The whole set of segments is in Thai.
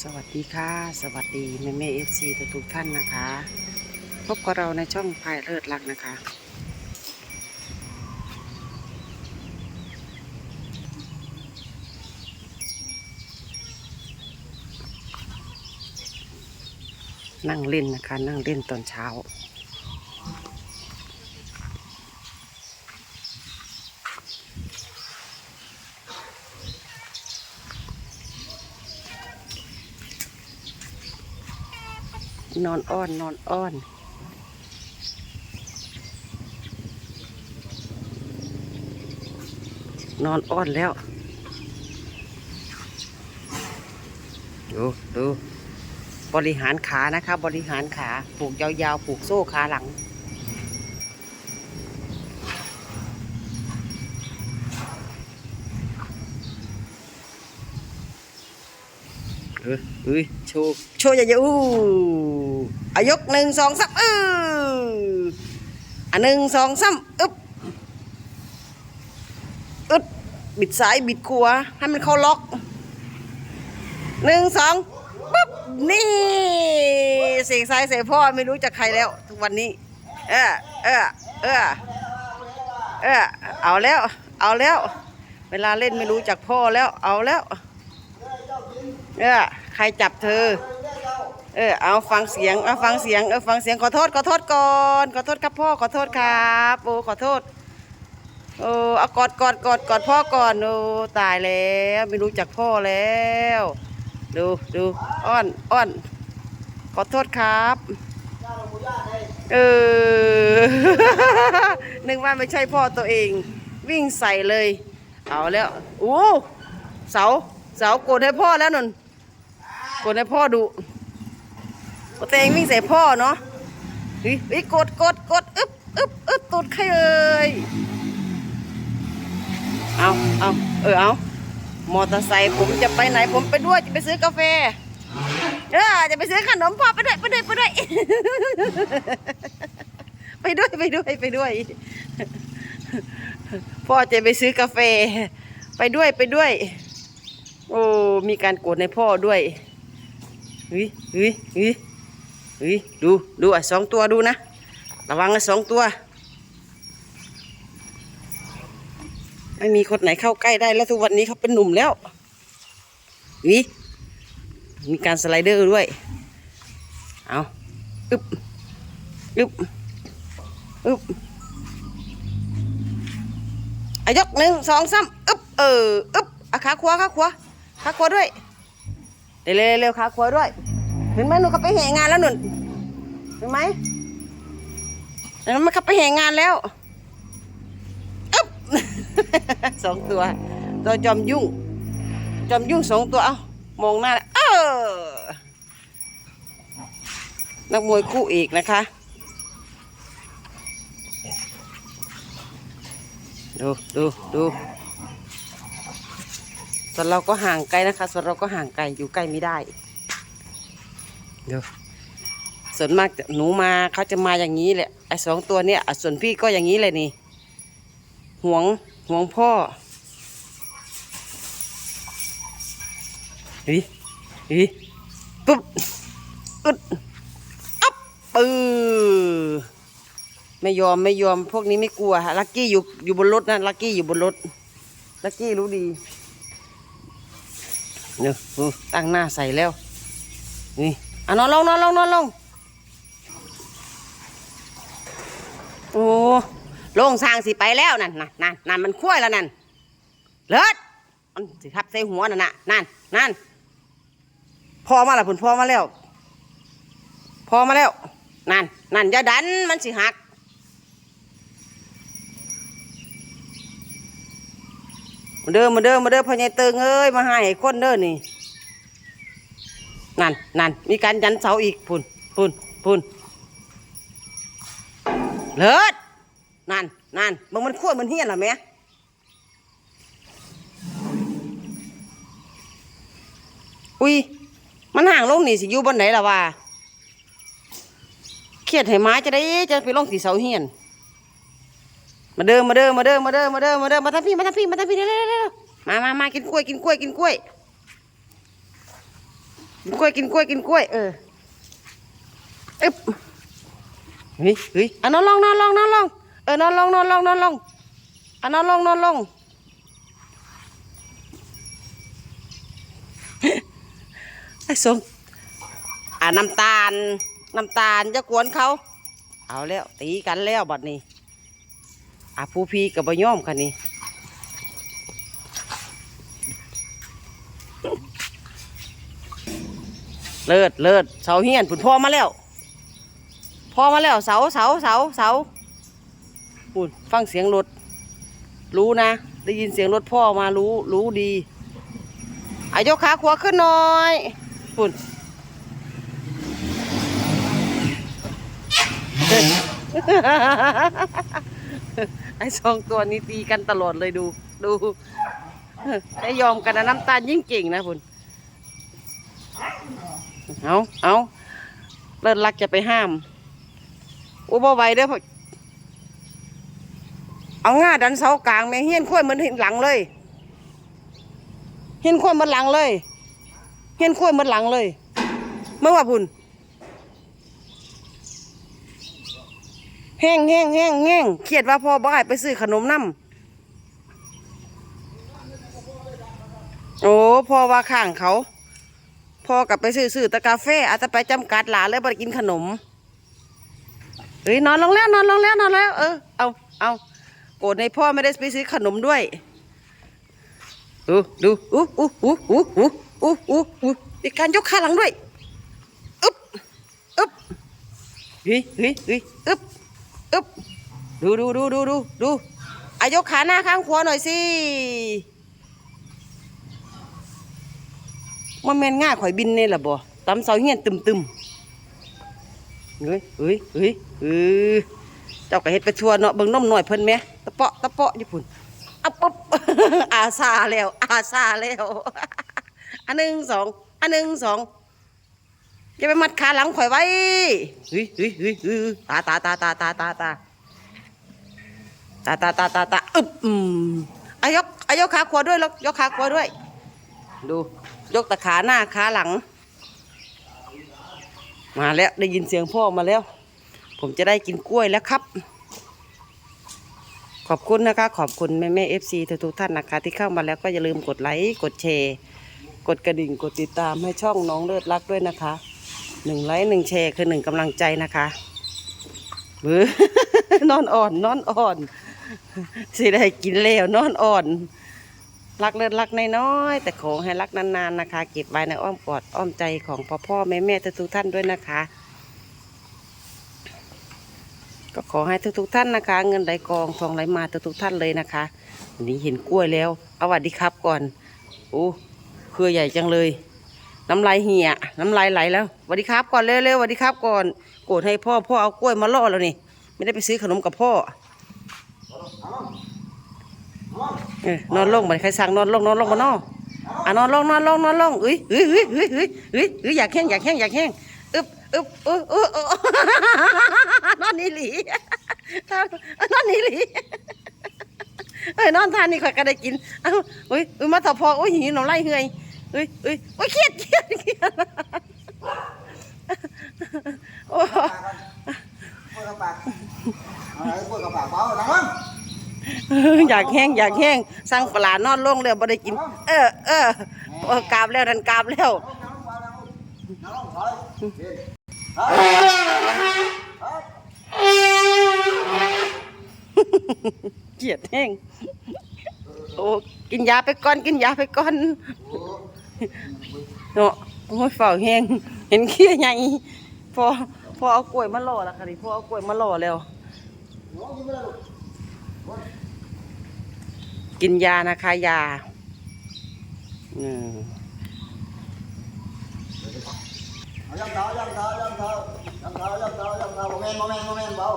สวัสดีค่ะ สวัสดีแม่แม่เอฟซีทุกท่านนะคะ พบกับเราในช่องพายเลิศรักนะคะ นั่งเล่นนะคะ นั่งเล่นตอนเช้า นอนอ้อน นอนอ้อนนอนอ้อนแล้ว ดูดูบริหารขานะคะบบริหารขาผูกยาวๆผูกโซ่ขาหลัง เออเอ้ยโชว์ โชว์อย่าอย่าอู้ อายกหนึ่งสองสามเอออันหนึ่งสองสามอึบอึดบิดซ้ายบิดขวาให้มันเข้าล็อกหนึ่งสองปุ๊บนี่เสียงซ้ายเสียพ่อไม่รู้จักใครแล้ว ทุกวันนี้ เออเออเออเออเอาแล้ว เอาแล้ว เวลาเล่นไม่รู้จักพ่อแล้ว เอาแล้ว เออใครจับเธอ เออเอาฟังเสียงเอาฟังเสียงเออฟังเสียงขอโทษขอโทษก่อนขอโทษครับพ่อขอโทษครับโอ้ขอโทษโอ้เอากอดกอดกอดกอดพ่อก่อนโอ้ตายแล้วไม่รู้จักพ่อแล้ว ดูดูอ้อนอ้อนขอโทษครับเออนึกว่าไม่ใช่พ่อตัวเอง วิ่งใส่เลย เอาแล้วโอ้เสาเสาโกดให้พ่อแล้วนนโกดให้พ่อดู ตัวเองวิ่งใส่พ่อเนาะเฮ้ยเฮ้ยกดกดกดอึ๊บอึ๊บอึ๊บตูดใครเอ่ยเอาเอาเออเอามอเตอร์ไซค์ผมจะไปไหนผมไปด้วยจะไปซื้อกาแฟเออจะไปซื้อขนมพ่อไปด้วยไปด้วยไปด้วยไปด้วยไปด้วยไปด้วยพ่อจะไปซื้อกาแฟ ไปด้วยไปด้วย โอ้มีการโกรธในพ่อด้วยเฮ้ย เฮ้ยดูดูอะสองตัวดูนะ ระวังนะสองตัว ไม่มีคนไหนเข้าใกล้ได้แล้วทุกวันนี้เขาเป็นหนุ่มแล้วเฮ้ยมีการสไลเดอร์ด้วย เอาอึบอึบอึบอายกหนึ่งสองสามอึบเอออึบอะขาขวาขาขวาขาขวาด้วย เร็วเร็วเร็วขาขวาด้วย เห็นไหมหนูขับไปแห่งานแล้วหนุนเห็นไหมเห็นไหมมันขับไปแห่งานแล้วอึบสองตัว ตัวจอมยุ่ง จอมยุ่งสองตัวเอ้ามองหน้าเออนักมวยคู่เอกนะคะดูดูดูส่วนเราก็ห่างไกลนะคะ ส่วนเราก็ห่างไกลอยู่ใกล้ไม่ได้ ดูส่วนมากจะหนูมาเขาจะมาอย่างนี้แหละไอ้สองตัวเนี้ยอะส่วนพี่ก็อย่างนี้เลยนี่ห่วงห่วงพ่อเฮ้ยเฮ้ยปุ๊บอึดอับปือไม่ยอมไม่ยอมพวกนี้ไม่กลัวลักกี้อยู่อยู่บนรถนะลักกี้อยู่บนรถลักกี้รู้ดีเนี่ยตั้งหน้าใส่แล้วนี่ นอนลงนอนลงนอนลงโอ้ลงสร้างสิไปแล้วนั่นนั่นนั่นนั่นมันคุ้ยแล้วนั่นเลิศมันสิทับใส่หัวนั่นน่ะนั่นนั่นพอมาล้วผุนพอมาแล้ว พอมาแล้ว นั่นนั่นอย่าดันมันสิหักมาเด้อมาเด้อมาเด้อพ่อใหญ่เติงเอ้ยมาให้คนเด้อนี่ นั่นนั่นมีการยันเสาอีกพุ่นพุ่นพุ่นเลิศนั่นนั่นมึงมันขั้วมันเฮี้ยนหรอแม่อุ้ยมันห่างลงนี่สิอยู่บนไหนล่ะวะเครียดให้หม้จะได้จะไปลงที่เสาเฮียน มาเด้อมาเด้อมาเด้อมาเด้อมาเด้อมาเด้อมาทางพี่มาทางพี่มาทางพี่เร็วเร็วเร็วมามามากินกล้วยกินกล้วยกินกล้วย กินกล้วยกินกล้วยกินกล้วย เอออึ๊บเฮ้ยเฮ้ยอะนอนลงนอนลงนอนลงเออนอนลงนอนลงนอนลงอะนอนลงนอนลงไอ้สมอ่าน้ำตาลน้ำตาลจะกวนเขา เอาแล้วตีกันแล้วบัดนี้อะผู้พี่กับบย่อมคันนี้ เลิศเลิศเสาเฮียนผุนพ่อมาแล้วพ่อมาแล้วเสาเสาเสาเสาปุ่นฟังเสียงรถ รู้นะ ได้ยินเสียงรถพ่อมารู้รู้ดีอายกขาขวาขึ้นหน่อยปุ่นไอ้สองตัวนี้ตีกันตลอดเลยดู ดูไอ้ยอมกันนะน้ำตาลยิ่งเก่งนะคุณ เอาเอาเลิศรักจะไปห้ามอุบไหวเด้อพ่อเอาง่าดันเสากลางแม่เฮียนข้วยมือนเห็นหลังเลย เฮียนข้วยมือนหลังเลย เฮียนข้วยมือนหลังเลย เมื่อว่าพุ่นแห้งแห้งแห้งแห้งเครียดว่าพ่อบ่ให้ไปซื้อขนมน้ำโอ้พ่อว่าข้างเขา พอกลับไปซื้อซื้อต่กาแฟอาจจะไปจำกัดหลานเลยไปกินขนมเฮ้ยนอนลงแล้วนอนลงแล้วนอนแล้ว เออเอาเอาโกรธในพ่อไม่ได้ไปซื้อขนมด้วยดูดูอู้อู้อู้อู้อู้อู้อู้อู้มีการยกขาหลังด้วยอึ๊บอึ๊บเฮ้ยเฮ้ยเฮ้ยอึ๊บอึ๊บดูดูดูดูดูดูอายกขาหน้าข้างขวาหน่อยสิ มันแม่นง่าข่อยบินเนี่แหละบ่ตำเสาเฮียนตึมตึมเฮ้ยเฮ้ยเฮ้ยเออเจ้าก็เฮ็ดไปทั่วเนาะเบิ่งน้มหน่อยเพิ่นแหม่ตะเปาะตะเปาะญี่ปุ่นอะปุ๊บอาซาแล้ว อาซาแล้วอันหนึ่งสองอันหนึ่งสองจะไปมัดขาหลังข่อยไว้เฮ้ยเฮ้ยเฮ้ยเฮ้ยตาตาตาตาตาตาตาตาตาตาตาตาอึบอืมอายกอายกขาขวาด้วยแล้วยกขาขวาด้วย ดูยกตะขาหน้าขาหลัง มาแล้วได้ยินเสียงพ่อมาแล้ว ผมจะได้กินกล้วยแล้วครับ ขอบคุณนะคะ ขอบคุณแม่แม่เอฟซีทุกท่านนะคะ ที่เข้ามาแล้วก็อย่าลืมกดไลค์กดแชร์ กดกระดิ่งกดติดตามให้ช่องน้องเลิศรักด้วยนะคะหนึ่งไลค์หนึ่งแชร์คือหนึ่งกำลังใจนะคะเบือนอนอ่อน นอนอ่อนสิได้กินแล้วนอนอ่อน รักเลิศรักน้อยๆแต่ขอให้รักนานๆนะคะ เก็บไว้ในอ้อมกอดอ้อมใจของพ่อพ่อแม่แม่ทุกท่านด้วยนะคะ ก็ขอให้ทุกๆท่านนะคะ เงินไหลกองทองไหลมาทุกๆท่านเลยนะคะวันนี้เห็นกล้วยแล้วเอาสวัสดีครับก่อนโอ้เครือใหญ่จังเลย น้ำลายเหี่ยน้ำลายไหลแล้วสวัสดีครับก่อนเร็วๆสวัสดีครับก่อนโกรธให้พ่อพ่อเอากล้วยมาล่อแล้วนี่ไม่ได้ไปซื้อขนมกับพ่อ เออนอนลงเหมือนใครสั่งนอนลงนอนลงมานอนอะนอนลงนอนลงนอนลงเอ้ยเอ้ยเอ้ยเอ้ยเอ้ยเอ้ยเอ้ยอยากแห้งอยากแห้งอยากแห้งอึบอึบอึบอึบอึบนอนนี่หลีนอนนี่หลีเอ้ยนอนทานนี่ข่อยก็ได้กินเอ้าเอ้ยเอ้ยมาถอพอโอ้ยหิวหนองไล่เหือยเอ้ยเอ้ยโอ้ยเครียดเครียดเครียดโอ้ กล้วยกระปากเอาอะไรกล้วยกระปากเบาดังมั้ง อยากแห้งอยากแห้งสั่งปลานอนลงแล้วบ่ได้กิน เออเออเออกราบแล้วดันกราบแล้วเกลียดแห้งโอ้กินยาไปก่อนกินยาไปก่อนเนาะโอ้ยฝ้าแห้งเห็นเขี้ยใหญ่พอพอเอากล้วยมาหล่อล้วค่ะดิพอเอากล้วยมาหล่อแล้ว กินยานะคะ ยาย่ำเท้าย่ำเท้าย่ำเท้าย่ำเท้าย่ำเท้าย่ำเท้าโมเมนโมเมนโมเมนเบา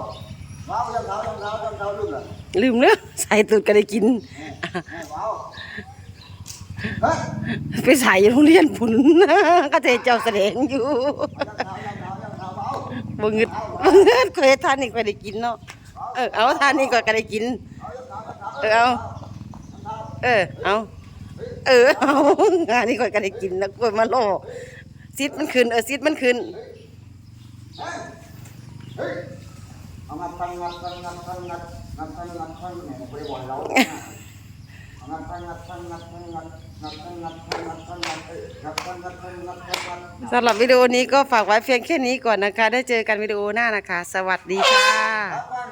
เบาย่ำเท้าย่ำเท้าย่ำเท้าลืมเลยลืมเนื้อใส่ตูดก็ได้กินไปใส่โรงเรียนผุนก็เทเจ้าแสดงอยู่ย่ำเท้าย่ำเท้าย่ำเท้าเบาบ่งึดบ่งึดเคยทานนี่ก็ได้กินเนาะเออเอาทานนี่ก็ก็ได้กินเออเอา เออ เอา เออ เอางานนี้ก็ก็ได้กินแล้วกล้วยมาโลซิดมันขึ้น เออซิดมันขึ้นเฮ้ยเฮ้ยเอางัดฟันงัดฟันงัดฟันงัดงัดฟันงัดฟันเนี่ยไม่ได้บอกให้เราเอางัดฟันงัดฟันงัดฟันงัดงัดฟันงัดฟันงัดฟันงัดเอ้ยงัดฟันงัดฟันงัดฟันงัดสำหรับวิดีโอนี้ก็ฝากไว้เพียงแค่นี้ก่อนนะคะ ได้เจอกันวิดีโอหน้านะคะ สวัสดีค่ะงัดฟัน